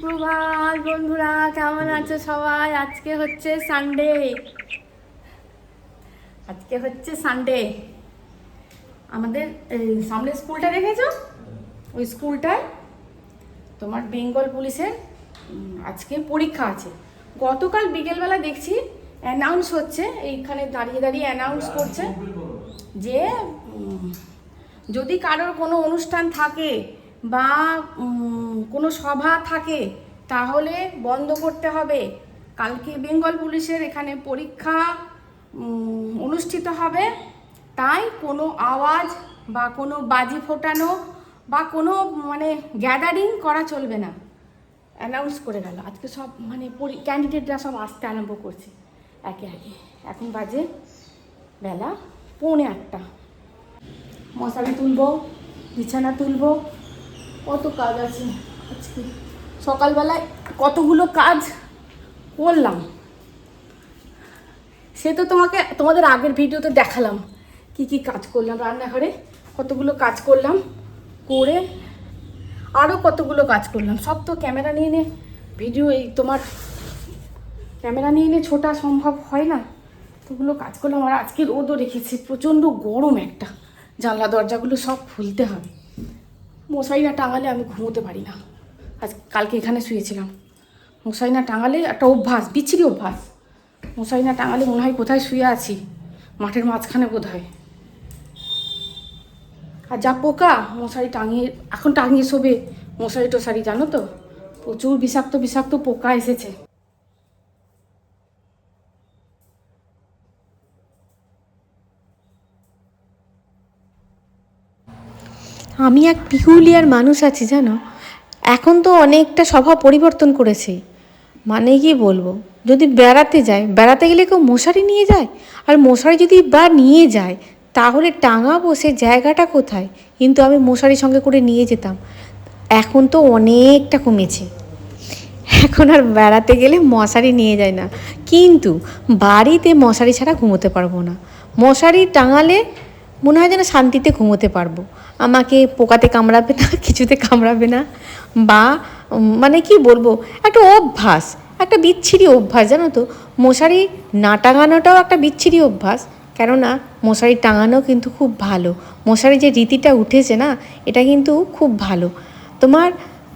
সুপ্রভাত বন্ধুরা, কেমন আছো সবাই? আজকে হচ্ছে সানডে আজকে হচ্ছে সানডে আমাদের সামনে স্কুলটা দেখেছ? ওই স্কুলটায় তোমার বেঙ্গল পুলিশের আজকে পরীক্ষা আছে। গতকাল বিকেলবেলা দেখছি অ্যানাউন্স হচ্ছে, এইখানে দাঁড়িয়ে দাঁড়িয়ে অ্যানাউন্স করছে যে যদি কারোর কোনো অনুষ্ঠান থাকে বা কোনো সভা থাকে, তাহলে বন্ধ করতে হবে। কালকে বেঙ্গল পুলিশের এখানে পরীক্ষা অনুষ্ঠিত হবে। তাই কোনো আওয়াজ বা কোনো বাজি ফোটানো বা কোনো মানে গ্যাদারিং করা চলবে না। অ্যানাউন্স করে গেল। আজকে সব মানে ক্যান্ডিডেটরা সব আসতে আরম্ভ করছে। একে একে। এখন বাজে বেলা পৌনে আটটা। মশারি তুলবো, বিছানা তুলবো। কত কাজ আছে আজকে। সকালবেলায় কতগুলো কাজ করলাম। সে তো তোমাকে, তোমাদের আগের ভিডিওতে দেখালাম কি কি কাজ করলাম রান্নাঘরে। কতগুলো কাজ করলাম, করে আরও কতগুলো কাজ করলাম। সব তো ক্যামেরা নিয়ে নে, ভিডিও এই তোমার ক্যামেরা নিয়ে নিয়ে ছোটা সম্ভব হয় না। তোগুলো কাজ করলাম, আর আজকে রোদও রেখেছি, প্রচণ্ড গরম একটা। জানলা দরজাগুলো সব খুলতে হবে। মশারি না টাঙালে আমি ঘুমোতে পারি না। আজ কালকে এখানে শুয়েছিলাম। মশারি না টাঙালে একটা অভ্যাস, বিচ্ছিরি অভ্যাস। মশারি না টাঙালে মনে হয় কোথায় শুয়ে আছি? মাঠের মাঝখানে বোধ হয় আর যা পোকা, মশারি টাঙিয়ে, এখন টাঙিয়ে শোবে মশারি টশারি জানো তো? প্রচুর বিষাক্ত বিষাক্ত পোকা এসেছে। আমি এক পিকুলিয়ার মানুষ আছি, জানো? এখন তো অনেকটা স্বভাব পরিবর্তন করেছে। মানে কি বলব? যদি বেড়াতে যায়, বেড়াতে গেলে কেউ মশারি নিয়ে যায়? আর মশারি যদি বা নিয়ে যায়, তাহলে টাঙাবো সে জায়গাটা কোথায়? কিন্তু আমি মশারি সঙ্গে করে নিয়ে যেতাম। এখন তো অনেকটা কমেছে। এখন আর বেড়াতে গেলে মশারি নিয়ে যায় না। কিন্তু বাড়িতে মশারি ছাড়া ঘুমোতে পারব না। মশারি টাঙালে মনে হয় যেন শান্তিতে ঘুমোতে পারব। আমাকে পোকাতে কামড়াবে না, কিছুতে কামড়াবে না। বা মানে কি বলব, একটা অভ্যাস, একটা বিচ্ছিরি অভ্যাস, জানো তো? মশারি না টাঙানোটাও একটা বিচ্ছিরি অভ্যাস। কেননা, মশারি টাঙানো কিন্তু খুব ভালো। মশারি যে রীতিটা উঠেছে না, এটা কিন্তু খুব ভালো। তোমার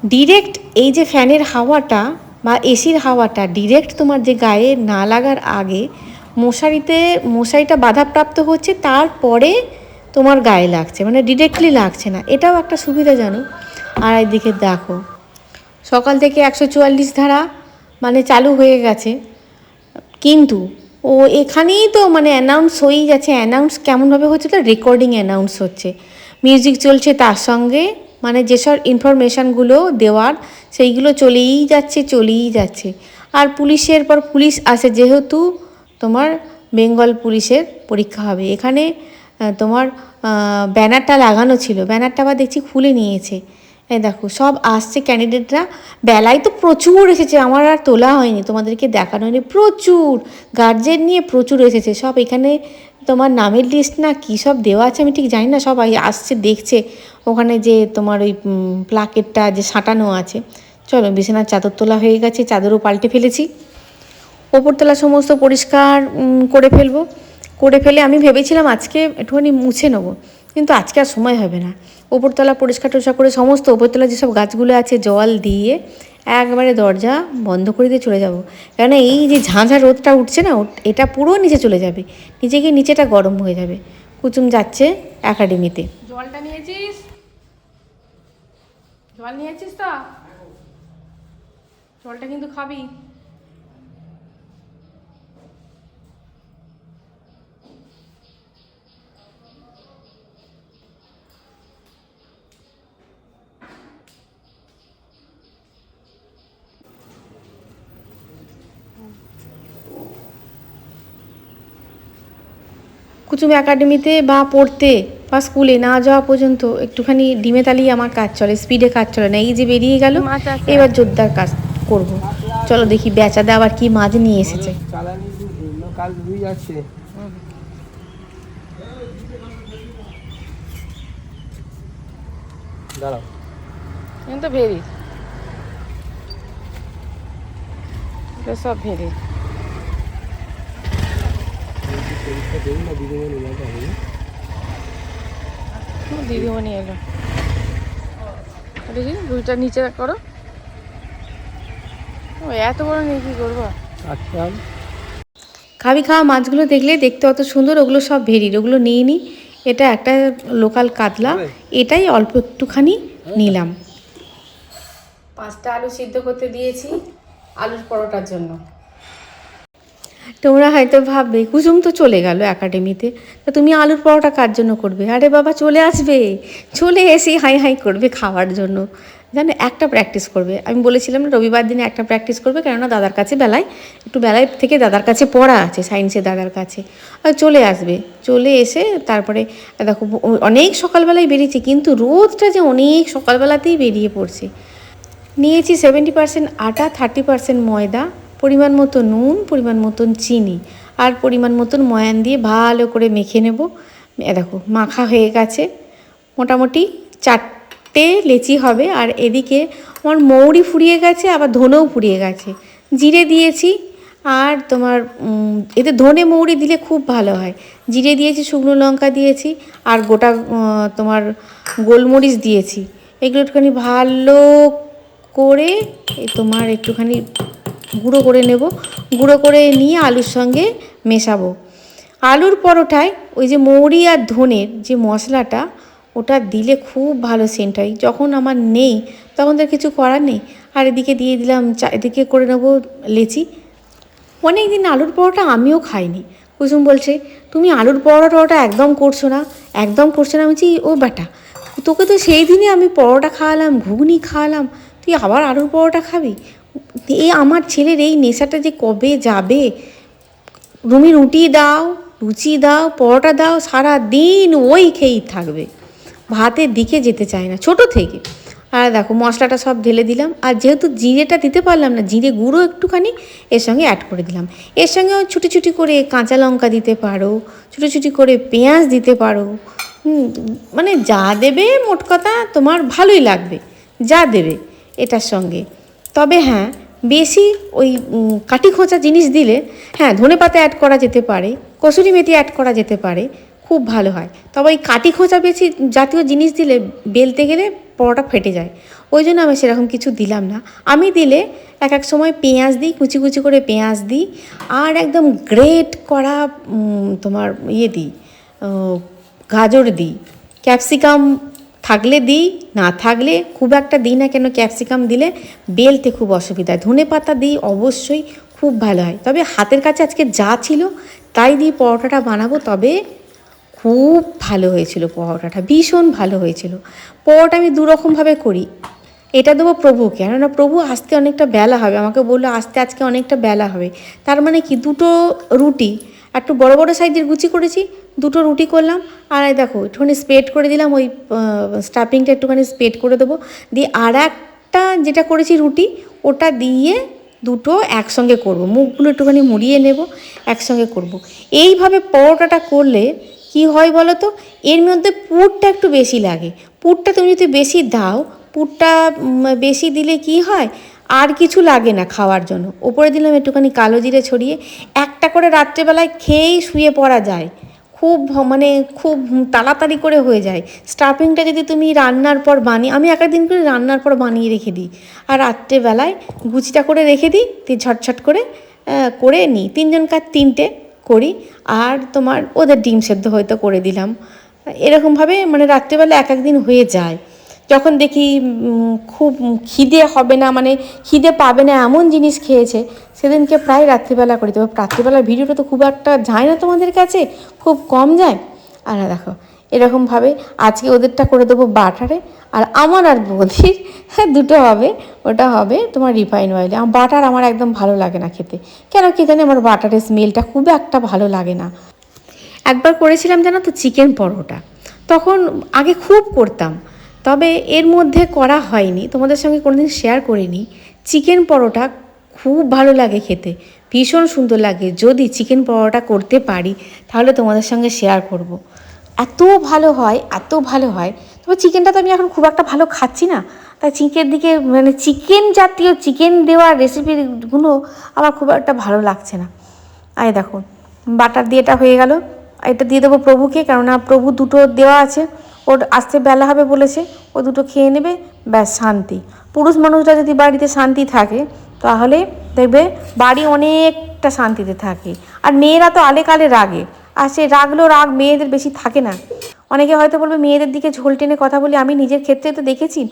ডিরেক্ট এই যে ফ্যানের হাওয়াটা বা এসির হাওয়াটা ডিরেক্ট তোমার যে গায়ে না লাগার আগে মশারিতে, মশারিটা বাধাপ্রাপ্ত হচ্ছে, তারপরে তোমার গায়ে লাগছে মানে ডিরেক্টলি লাগছে না। এটাও একটা সুবিধা জানো? আর একদিকে দেখো, সকাল থেকে একশো চুয়াল্লিশ ধারা মানে চালু হয়ে গেছে। কিন্তু ও এখানেই তো মানে অ্যানাউন্স হয়েই যাচ্ছে অ্যানাউন্স কেমনভাবে হচ্ছে তো রেকর্ডিং অ্যানাউন্স হচ্ছে। মিউজিক চলছে তার সঙ্গে মানে যেসব ইনফরমেশানগুলো দেওয়ার, সেইগুলো চলেই যাচ্ছে চলেই যাচ্ছে। আর পুলিশের পর পুলিশ আসে, যেহেতু তোমার বেঙ্গল পুলিশের পরীক্ষা হবে। এখানে তোমার ব্যানারটা লাগানো ছিল। ব্যানারটা আবার দেখছি খুলে নিয়েছে। এই দেখো, সব আসছে ক্যান্ডিডেটরা বেলায় তো প্রচুর এসেছে, আমার আর তোলা হয়নি। তোমাদেরকে দেখানো হয়নি। প্রচুর! গার্জেন নিয়ে প্রচুর এসেছে। সব এখানে তোমার নামের লিস্ট না কী সব দেওয়া আছে আমি ঠিক জানি না। সবাই আসছে, দেখছে। ওখানে যে তোমার ওই প্লাকেটটা যে সাঁটানো আছে। চলো বিছানার চাদর তোলা হয়ে গেছে, চাদরও পাল্টে ফেলেছি। ওপরতলা সমস্ত পরিষ্কার করে ফেলব। করে ফেলে আমি ভেবেছিলাম আজকে একটুখানি মুছে নেব, কিন্তু আজকে আর সময় হবে না। ওপরতলা পরিষ্কার টরিষ্কার করে সমস্ত ওপরতলা যেসব গাছগুলো আছে জল দিয়ে একবারে দরজা বন্ধ করে দিয়ে চলে যাব। কেননা এই যে ঝাঁঝা রোদটা উঠছে না এটা পুরো নিচে চলে যাবে। নিচে গিয়ে নিচেটা গরম হয়ে যাবে। কুচুম যাচ্ছে একাডেমিতে। জলটা নিয়েছিস? জল নিয়েছিস তো? জলটা কিন্তু খাবি। কুচুম একাডেমিতে বা পড়তে বা স্কুলে না যাওয়া পর্যন্ত একটুখানি ডিমে তালিয়ে আমার কাজ চলে স্পিডে কাজ চলে না। এই যে বেরিয়ে গেল এবার জোরদার কাজ করব। চলো দেখি বেচাদা আবার কি মাছ নিয়ে এসেছে। দাঁড়াও। কিন্তু ভেরি সব না দিদিমণি ও, দিদিমণি এলো। দেখি দুইটা নিচে করো। ও এত বড় নিয়ে কি করব? আচ্ছা। খাবি খাওয়া মাছগুলো দেখলে দেখতে অত সুন্দর ওগুলো সব ভেরির ওগুলো নিয়ে নি। এটা একটা লোকাল কাতলা এটাই অল্প একটুখানি নিলাম। পাঁচটা আলু সিদ্ধ করতে দিয়েছি আলুর পরোটার জন্য। তোমরা হয়তো ভাববে, কুসুম তো চলে গেল একাডেমিতে তা তুমি আলুর পরোটা কার জন্য করবে? আরে বাবা, চলে আসবে। চলে এসে হাই হাই করবে খাওয়ার জন্য। জানো, একটা প্র্যাকটিস করবে। আমি বলেছিলাম না, রবিবার দিনে একটা প্র্যাকটিস করবে, কেননা দাদার কাছে বেলায়, একটু বেলায় থেকে দাদার কাছে পড়া আছে সায়েন্সের দাদার কাছে। আর চলে আসবে। চলে এসে তারপরে, দেখো, অনেক সকালবেলায় বেরিয়েছে, কিন্তু রোদটা যে অনেক সকালবেলাতেই বেরিয়ে পড়ছে। নিয়েছি সেভেন্টি পার্সেন্ট আটা থার্টি পার্সেন্ট ময়দা পরিমাণ মতো নুন, পরিমাণ মতন চিনি আর পরিমাণ মতন ময়ান দিয়ে ভালো করে মেখে নেব। দেখো, মাখা হয়ে গেছে। মোটামুটি চারটে লেচি হবে আর এদিকে আমার মৌরি ফুরিয়ে গেছে, আবার ধনেও ফুরিয়ে গেছে। জিরে দিয়েছি আর তোমার এতে ধনে মৌরি দিলে খুব ভালো হয়। জিরে দিয়েছি, শুকনো লঙ্কা দিয়েছি আর গোটা তোমার গোলমরিচ দিয়েছি। এগুলো একটুখানি ভালো করে তোমার একটুখানি গুঁড়ো করে নেব। গুঁড়ো করে নিয়ে আলুর সঙ্গে মেশাবো। আলুর পরোটায় ওই যে মৌরি আর ধনের যে মশলাটা, ওটা দিলে খুব ভালো সেন্ট হয়। যখন আমার নেই, তখন তো কিছু করার নেই। আর এদিকে দিয়ে দিলাম চা, এদিকে করে নেব লেচি। অনেক দিন আলুর পরোটা আমিও খাইনি। কুসুম বলছে, তুমি আলুর পরোটা একদম করছ না, একদম করছ না। আমি ও বেটা, তোকে তো সেই দিনে আমি পরোটা খাওয়ালাম, ঘুগনি খাওয়ালাম। তুই আবার আলুর পরোটা খাবি? এই আমার ছেলের এই নেশাটা যে কবে যাবে? তুমি রুটি দাও, লুচি দাও, পরোটা দাও সারা দিন ওই খেয়েই থাকবে। ভাতের দিকে যেতে চায় না, ছোট থেকে। আর দেখো, মশলাটা সব ঢেলে দিলাম। আর যেহেতু জিরেটা দিতে পারলাম না, জিরে গুঁড়ো একটুখানি এর সঙ্গে অ্যাড করে দিলাম। এর সঙ্গে ছুটি ছুটি করে কাঁচা লঙ্কা দিতে পারো, ছুটি ছুটি করে পেঁয়াজ দিতে পারো। মানে যা দেবে মোট কথা তোমার ভালোই লাগবে, যা দেবে এটার সঙ্গে। তবে হ্যাঁ বেশি ওই কাটি খোঁচা জিনিস দিলে হ্যাঁ ধনে পাতা অ্যাড করা যেতে পারে, কসুরি মেথি অ্যাড করা যেতে পারে, খুব ভালো হয়। তবে ওই কাটি খোঁচা বেশি জাতীয় জিনিস দিলে বেলতে গেলে পরোটা ফেটে যায়। ওই জন্য আমি সেরকম কিছু দিলাম না। আমি দিলে এক এক সময় পেঁয়াজ দিই, কুচি কুচি করে পেঁয়াজ দিই, আর একদম গ্রেট করা তোমার ইয়ে দিই গাজর দিই ক্যাপসিকাম থাকলে দিই, না থাকলে খুব একটা দিই না কেন ক্যাপসিকাম দিলে বেলতে খুব অসুবিধা ধনে পাতা দিই অবশ্যই খুব ভালো হয়। তবে হাতের কাছে আজকে যা ছিল তাই দিয়ে পরোটাটা বানাবো, তবে খুব ভালো হয়েছিল পরোটাটা, ভীষণ ভালো হয়েছিল। পরোটা আমি দুরকমভাবে করি। এটা দেবো প্রভুকে, কেননা প্রভু আসতে অনেকটা বেলা হবে, আমাকে বলল আসতে আজকে অনেকটা বেলা হবে। তার মানে কি, দুটো রুটি, একটু বড় বড় সাইজের গুচি করেছি দুটো রুটি করলাম, আর দেখো, একটুখানি স্প্রেড করে দিলাম, ওই স্টাফিংটা একটুখানি স্প্রেড করে দেবো। দিয়ে আর একটা যেটা করেছি রুটি, ওটা দিয়ে দুটো একসঙ্গে করব। মুখগুলো একটুখানি মুড়িয়ে নেব, একসঙ্গে করব। এইভাবে পরোটাটা করলে কি হয় বলো তো, এর মধ্যে পুরটা একটু বেশি লাগে। পুরটা তুমি যদি বেশি দাও, পুরটা বেশি দিলে কি হয়, আর কিছু লাগে না খাওয়ার জন্য। ওপরে দিলাম একটুখানি কালো জিরে ছড়িয়ে, একটা করে রাত্রেবেলায় খেয়েই শুয়ে পড়া যায়। খুব মানে খুব তাড়াতাড়ি করে হয়ে যায়। স্টাফিংটা যদি তুমি রান্নার পর বানিয়ে, আমি এক দিন করে রান্নার পর বানিয়ে রেখে দিই। আর রাত্রেবেলায় গুচিটা করে রেখে দিই তুই ঝটঝট করে করে নিই। তিনজন তিনজনকার তিনটে করি, আর তোমার ওদের ডিম সেদ্ধ হয়তো করে দিলাম। এরকমভাবে মানে রাত্রেবেলা এক একদিন হয়ে যায়। যখন দেখি খুব খিদে হবে না মানে খিদে পাবে না এমন জিনিস খেয়েছে, সেদিনকে প্রায় রাত্রিবেলা করি তবে রাত্রিবেলার ভিডিওটা তো খুব একটা যায় না তোমাদের কাছে, খুব কম যায়। আর দেখো, এরকমভাবে আজকে ওদেরটা করে দেবো বাটারে, আর আমার আর বৌদির হ্যাঁ দুটো হবে, ওটা হবে তোমার রিফাইন অয়েলে। আমার বাটার আমার একদম ভালো লাগে না খেতে। কেন কি জানি আমার বাটারের স্মেলটা খুব একটা ভালো লাগে না। একবার করেছিলাম জানো তো, চিকেন পরোটা। তখন আগে খুব করতাম তবে এর মধ্যে করা হয়নি। তোমাদের সঙ্গে কোনোদিন শেয়ার করিনি। চিকেন পরোটা খুব ভালো লাগে খেতে। ভীষণ সুন্দর লাগে। যদি চিকেন পরোটা করতে পারি, তাহলে তোমাদের সঙ্গে শেয়ার করব। এত ভালো হয়, এত ভালো হয়। তবে চিকেনটা তো আমি এখন খুব একটা ভালো খাচ্ছি না। তাই চিকেন দিকে মানে চিকেন জাতীয় চিকেন দেওয়ার রেসিপিগুলো আমার খুব একটা ভালো লাগছে না। আই দেখো বাটার দিয়ে এটা হয়ে গেল। এটা দিয়ে দেবো প্রভুকে, কেননা প্রভু দুটো দেওয়া আছে। ওর আসতে বেলা হবে বলেছে, ও দুটো খেয়ে নেবে, ব্যাস শান্তি। পুরুষ মানুষরা যদি বাড়িতে শান্তি থাকে, তাহলে দেখবে বাড়ি অনেকটা শান্তিতে থাকে। আর মেয়েরা তো আলে কালে রাগে, আর সে রাগলেও রাগ মেয়েদের বেশি থাকে না। অনেকে হয়তো বলবে, মেয়েদের দিকে ঝোল টেনে কথা বলি, আমি নিজের ক্ষেত্রে তো দেখেছি।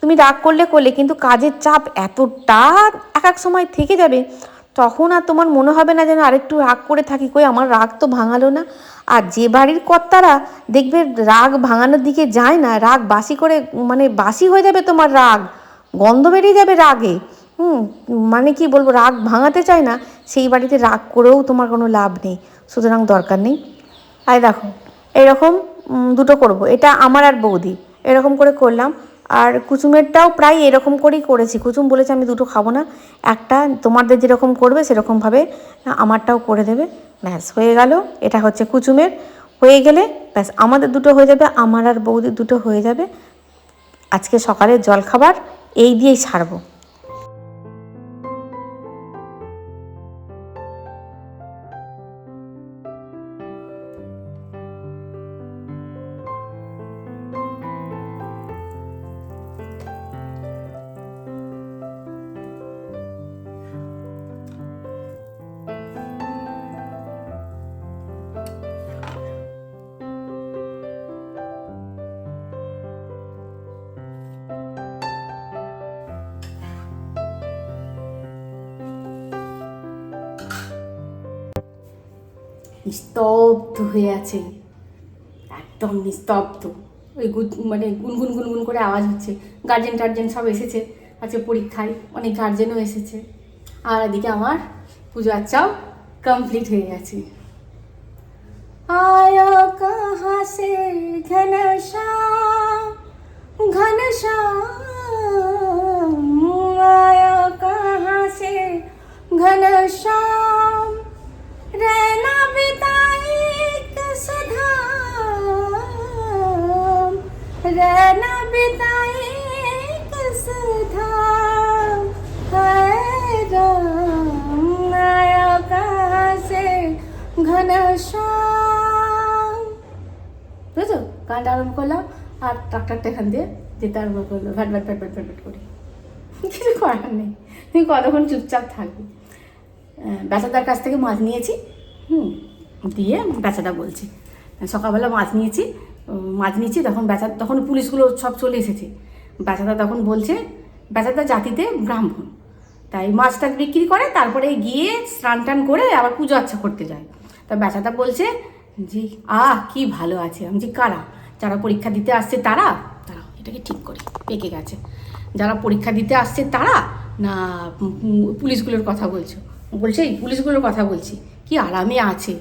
তুমি রাগ করলে করলে, কিন্তু কাজের চাপ এতটা এক এক সময় থেকে যাবে। তখন আর তোমার মনে হবে না যেন আরেকটু রাগ করে থাকি। কই, আমার রাগ তো ভাঙালো না। আর যে বাড়ির কর্তারা দেখবে রাগ ভাঙানোর দিকে যায় না, রাগ বাসি করে মানে বাসি হয়ে যাবে তোমার রাগ। গন্ধ বেরিয়ে যাবে রাগে। হুম মানে কি বলব, রাগ ভাঙাতে চায় না, সেই বাড়িতে রাগ করেও তোমার কোনো লাভ নেই। সুতরাং দরকার নেই। আর দেখো, এরকম দুটো করব। এটা আমার আর বৌদি এরকম করে করলাম। আর কুচুমেরটাও প্রায় এরকম করেই করেছি। কুচুম বলেছে, আমি দুটো খাব না, একটা তোমাদের যেরকম করবে সেরকমভাবে আমারটাও করে দেবে। ব্যাস, হয়ে গেল। এটা হচ্ছে কুচুমের হয়ে গেলে, ব্যাস, আমাদের দুটো হয়ে যাবে, আমার আর বৌদির দুটো হয়ে যাবে। আজকে সকালের জলখাবার, এই দিয়েই ছাড়বো নিস্তব্ধ হয়ে আছে। একদম নিস্তব্ধ। ওই মানে গুনগুন গুনগুন করে আওয়াজ হচ্ছে। গার্জেন টার্জেন সব এসেছে। আছে পরীক্ষায় অনেক গার্জেনও এসেছে। আর এদিকে আমার পুজো আচ্ছাও কমপ্লিট হয়ে গেছে। আয়া কাহা সে কাহা সে রেন रहना बिताए किस धाम हैरान आया कहाँ से ঘনশ্যাম বুঝেছো গানটা আরম্ভ করলাম আর ট্রাক্টারটা এখান দিয়ে যেতে আরম্ভ করলো ভ্যাট ভ্যাট ভ্যাট ভ্যাট ভ্যাট ভ্যাট করে কিছু করার নেই তুমি কতক্ষণ চুপচাপ থাকবে বেচাদার কাছ থেকে মাছ নিয়েছি হুম দিয়ে বেচাদা বলছি সকালবেলা মাছ নিয়েছি উম, মাছ নিয়েছি তখন বেচা তখন পুলিশগুলো সব চলে এসেছে। বেচাদা তখন বলছে বেচাদা জাতিতে ব্রাহ্মণ। তাই মাছ টাছ বিক্রি করে, তারপরে গিয়ে স্নান টান করে আবার পুজো আচ্ছা করতে যায়। তা বেচাদা বলছে, যে, আহ, কি ভালো আছে। আমি যে কারা? যারা পরীক্ষা দিতে আসছে তারা? তারা, এটাকে ঠিক করে, পেকে গেছে। যারা পরীক্ষা দিতে আসছে তারা? না পুলিশগুলোর কথা বলছো। বলছে, এই পুলিশগুলোর কথা বলছি। কি আরামে আছে।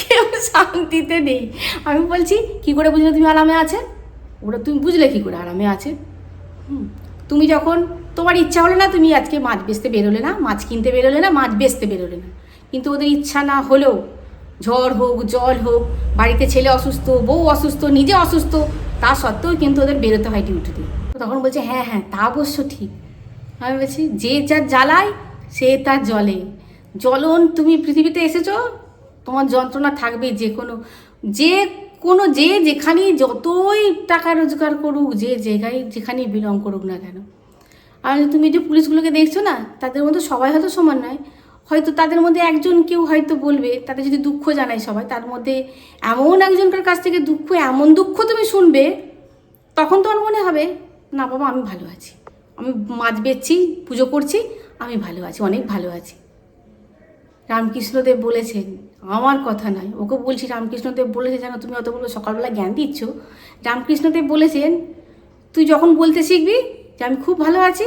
কেউ শান্তিতে নেই। আমি বলছি কি করে বুঝলে তুমি আরামে আছে? ওরা তুমি বুঝলে কি করে আরামে আছে? হুম, তুমি যখন তোমার ইচ্ছা হলো না তুমি আজকে মাছ বেচতে বেরোলে না মাছ কিনতে বেরোলে না মাছ বেচতে বেরোলে না। কিন্তু ওদের ইচ্ছা না হলেও ঝড় হোক জল হোক বাড়িতে ছেলে অসুস্থ বউ অসুস্থ নিজে অসুস্থ তা সত্ত্বেও কিন্তু ওদের বেরোতে হয় ডিউটিতে তখন বলছে হ্যাঁ হ্যাঁ তা অবশ্য ঠিক। আমি বলছি যে যা জ্বালায় সে তার জলে। জ্বলন তুমি পৃথিবীতে এসেছ? তোমার যন্ত্রণা থাকবে যে কোনো যে কোনো, যে যেখানেই যতই টাকা রোজগার করুক, যে জায়গায় যেখানেই বিলং করুক না কেন। আর তুমি যে পুলিশগুলোকে দেখছ না, তাদের মধ্যে সবাই হয়তো সমান নয়। হয়তো তাদের মধ্যে একজন কেউ হয়তো বলবে, তাদের যদি দুঃখ জানায় সবাই, তার মধ্যে এমন একজনকার কাছ থেকে দুঃখ, এমন দুঃখ তুমি শুনবে, তখন তোমার মনে হবে, না বাবা, আমি ভালো আছি। আমি মাছ বেচছি, পুজো করছি, আমি ভালো আছি, অনেক ভালো আছি। রামকৃষ্ণদেব বলেছেন আমার কথা নয়। ওকে বলছি, রামকৃষ্ণদেব বলেছে যেন তুমি অত বলব সকালবেলা জ্ঞান দিচ্ছ? রামকৃষ্ণদেব বলেছেন, তুই যখন বলতে শিখবি যে আমি খুব ভালো আছি,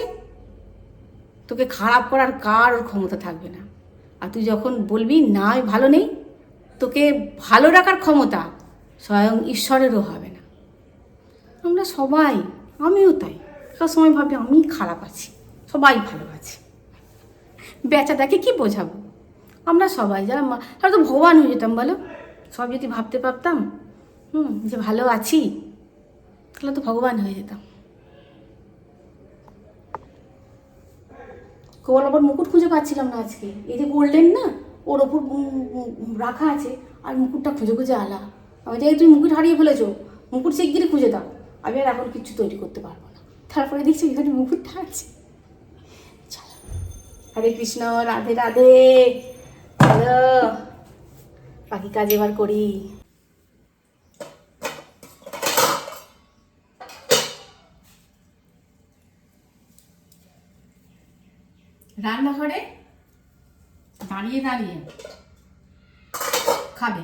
তোকে খারাপ করার কার ক্ষমতা থাকবে না। আর তুই যখন বলবি, না, আমি ভালো নেই, তোকে ভালো রাখার ক্ষমতা স্বয়ং ঈশ্বরেরও হবে না। আমরা সবাই, আমিও তাই। সব সময় ভাবি আমি খারাপ আছি, সবাই ভালো আছে। বেচাটাকে কি বোঝাবো? আমরা সবাই যারা হয়তো ভগবান হয়ে যেতাম, বলো? সব যদি ভাবতে পারতাম, হুম, যে ভালো আছি, তাহলে তো ভগবান হয়ে যেতাম। কোয়াল আবার মুকুট খুঁজে পাচ্ছিলাম না আজকে। এই যে গোল্ডেন না, ওর ওপর রাখা আছে, আর মুকুটটা খুঁজে খুঁজে আলা। আমি যাই তুমি মুকুট হারিয়ে ফেলেছো, মুকুট শিগগিরই খুঁজে দাও। আমি আর এখন কিছু তৈরি করতে পারব না। তারপরে দেখছি এখানে মুকুটটা আছে। হরে কৃষ্ণ, রাধে রাধে। চলো, বাকি কাজ এবার করি। রান্নাঘরে দাঁড়িয়ে দাঁড়িয়ে খাবে।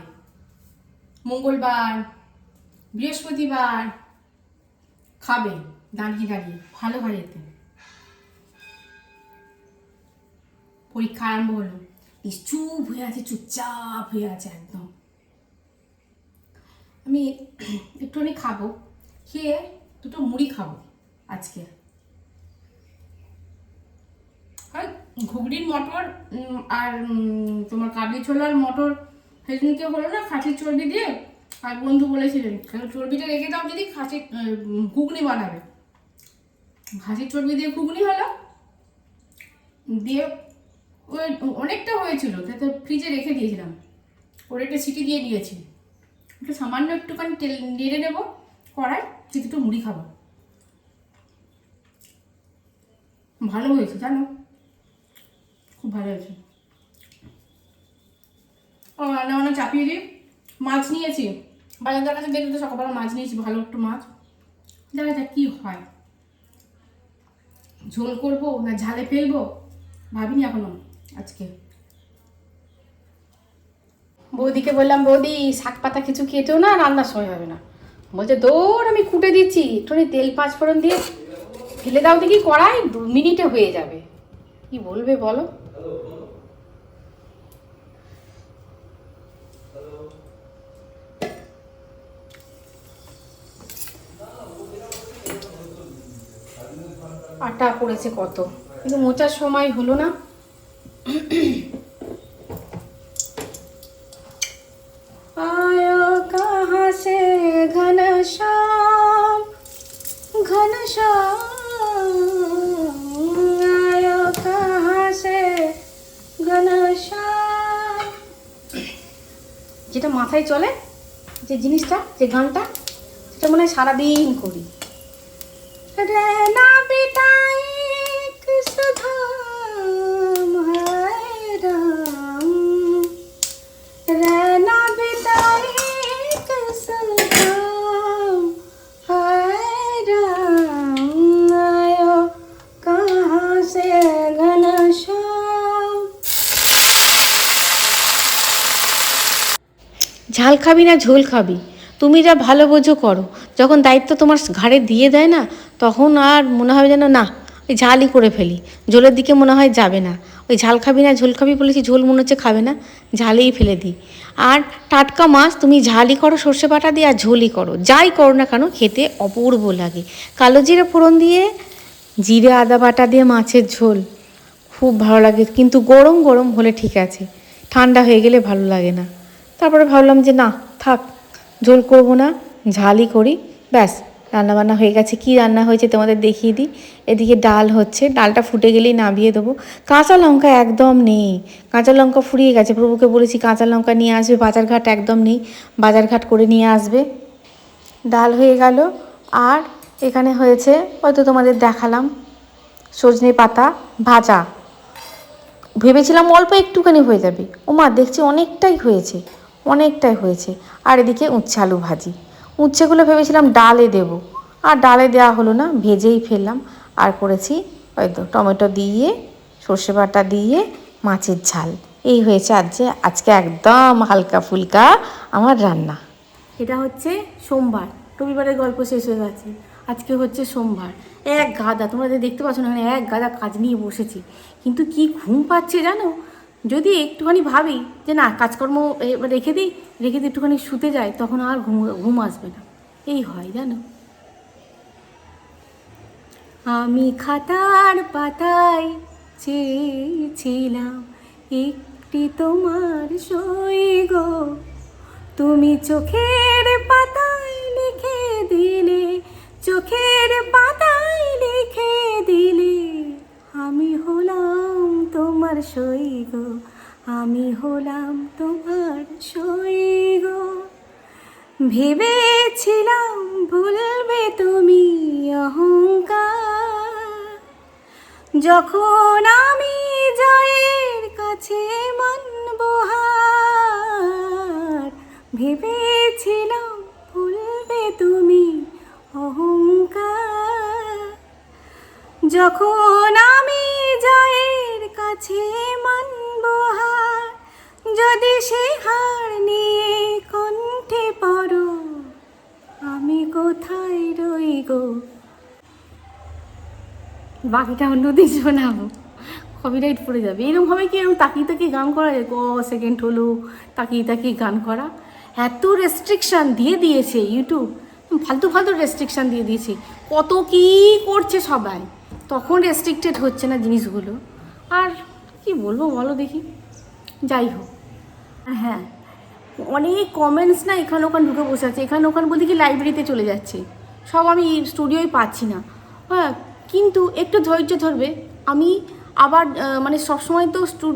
মঙ্গলবার, বৃহস্পতিবার খাবে দাঁড়িয়ে দাঁড়িয়ে ভালো এতে পরীক্ষা আরম্ভ হলো। চুপ হয়ে আছে চুপচাপ হয়ে আছে একদম আমি একটুখানি খাব, খেয়ে দুটো মুড়ি খাব আজকে। আর ঘুগনির মটর আর তোমার কাবলি ছোলার মটর সেদিনকে হলো না, খাসির চর্বি দিয়ে আর বন্ধু বলেছিলেন চর্বিটা রেখে দাও, যদি খাসি ঘুগনি বানাবে। খাসির চর্বি দিয়ে ঘুগনি হলো, দিয়ে ওই অনেকটা হয়েছিল তাতে ফ্রিজে রেখে দিয়েছিলাম। ওর একটা সিটি দিয়ে দিয়েছি। একটু সামান্য একটুখানি তেল নেড়ে নেব, কড়াই সে দুটো মুড়ি খাব। ভালো হয়েছে, জানো? খুব ভালো হয়েছে। ও রান্না বান্না চাপিয়ে দিই মাছ নিয়েছি। বাজারদার কাছে দেখলে তো সকালবেলা মাছ নিয়েছি, ভালো একটু মাছ। দেখা যাক কী হয়। ঝোল করব না ঝালে ফেলব? ভাবিনি এখনও। আজকে। বৌদিকে বললাম, বৌদি, শাক পাতা কিছু কেটেও না, রান্নার সময় হবে না। বলছে, দৌড়, আমি কুটে দিচ্ছি। একটুখানি তেল পাঁচ ফোড়ন দিয়ে ফেলে দাও দেখি, কড়াই দু মিনিটে হয়ে যাবে। কি বলবে বলো? আটা পড়েছে কত? কিন্তু মোচার সময় হলো না। आयो कहाँ से घनश्याम घनश्याम आयो कहाँ से ঘনশ্যাম যেটা মাথায় চলে যে জিনিসটা যে গানটা সেটা মনে হয় সারাদিন করি रहना ঝাল খাবি না ঝোল খাবি। তুমি যা ভালো বোঝো করো। যখন দায়িত্ব তোমার ঘাড়ে দিয়ে দেয় না, তখন আর মনে হবে যেন না, ওই ঝালই করে ফেলি। ঝোলের দিকে মনে হয় যাবে না। ওই ঝাল খাবি না ঝোল খাবি বলেছি, ঝোল মনে হচ্ছে খাবে না, ঝালেই ফেলে দিই। আর টাটকা মাছ তুমি ঝালই করো, সর্ষে বাটা দিয়ে, আর ঝোলই করো। যাই করো না কেন, খেতে অপূর্ব লাগে। কালো জিরে ফোড়ন দিয়ে, জিরে আদা বাটা দিয়ে মাছের ঝোল, খুব ভালো লাগে। কিন্তু গরম গরম হলে ঠিক আছে। ঠান্ডা হয়ে গেলে ভালো লাগে না। তারপরে ভাবলাম যে না, থাক, ঝোল করব না, ঝালই করি, ব্যাস, রান্নাবান্না হয়ে গেছে। কি রান্না হয়েছে তোমাদের দেখিয়ে দিই। এদিকে ডাল হচ্ছে, ডালটা ফুটে গেলেই নামিয়ে দেবো। কাঁচা লঙ্কা একদম নেই, কাঁচা লঙ্কা ফুরিয়ে গেছে। প্রভুকে বলেছি কাঁচা লঙ্কা নিয়ে আসবে, বাজারঘাট একদম নেই, বাজারঘাট করে নিয়ে আসবে। ডাল হয়ে গেল, আর এখানে হয়েছে হয়তো তোমাদের দেখালাম, সজনে পাতা ভাজা। ভেবেছিলাম অল্প একটুখানি হয়ে যাবে। ও মা দেখছি অনেকটাই হয়েছে। অনেকটাই হয়েছে। আর এদিকে উচ্ছে আলু ভাজি। উচ্ছেগুলো ভেবেছিলাম ডালে দেব। আর ডালে দেওয়া হলো না, ভেজেই ফেললাম। আর করেছি হয়তো টমেটো দিয়ে, সর্ষে বাটা দিয়ে, মাছের ঝাল। এই হয়েছে আজকে আজকে একদম হালকা ফুলকা আমার রান্না। এটা হচ্ছে সোমবার। রবিবারের গল্প শেষ হয়ে গেছে। আজকে হচ্ছে সোমবার। এক গাদা, তোমরা যে দেখতে পাচ্ছ না এক গাদা কাজ নিয়ে বসেছি। কিন্তু কি ঘুম পাচ্ছে জানো? যদি একটুখানি ভাবি যে না, কাজকর্ম রেখে দিই রেখে দিই একটুখানি শুতে যাই, তখন আর ঘুম ঘুম আসবে না। এই হয়, জানো? আমি খাতার পাতায় চেয়েছিলাম একটি তোমার সই গো। তুমি চোখের পাতায় লিখে দিলে, চোখের পাতায় লিখে দিলে। আমি হলাম তোমার সৈগ আমি হলাম তোমার সৈগ ভেবেছিলাম ভুলবে তুমি অহংকার। যখন আমি জয়ের কাছে মানব ভেবেছিলাম ভুলবে তুমি অহংকার। যখন জয়ের কাছে মানব হার। যদি সে হার নিয়ে কণ্ঠে পড়ো, আমি কোথায় রই গো বাকিটা অন্যদিন শোনাবো। কপিরাইট পড়ে যাবে। এরকমভাবে কি এরকম তাকিয়ে তাকিয়ে গান করা যায়? ক সেকেন্ড হলো, তাকিয়ে তাকিয়ে গান করা। এত রেস্ট্রিকশান দিয়ে দিয়েছে ইউটিউব ফালতু ফালতু রেস্ট্রিকশান দিয়ে দিয়েছে। কত কি করছে সবাই? তখন রেস্ট্রিক্টেড হচ্ছে না জিনিসগুলো। আর কি বলব বলো দেখি। যাই হোক। হ্যাঁ অনেক কমেন্টস না এখানে ওখানে ঢুকে বসে আছে। এখানে ওখানে বলতে কি লাইব্রেরিতে চলে যাচ্ছে। সব আমি স্টুডিওয় পাচ্ছি না। হ্যাঁ কিন্তু একটু ধৈর্য ধরবে। আমি আবার মানে সবসময় তো স্টু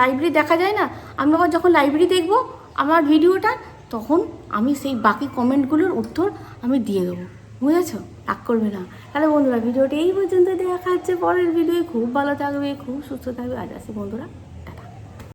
লাইব্রেরি দেখা যায় না। আমি আবার যখন লাইব্রেরি দেখব আমার ভিডিওটা তখন আমি সেই বাকি কমেন্টগুলোর উত্তর আমি দিয়ে দেবো। বুঝেছ? রাগ করবে না। তাহলে বন্ধুরা, ভিডিওটি এই পর্যন্ত দেখা হচ্ছে পরের ভিডিও খুব ভালো থাকবে, খুব সুস্থ থাকবে। আজ আসি বন্ধুরা।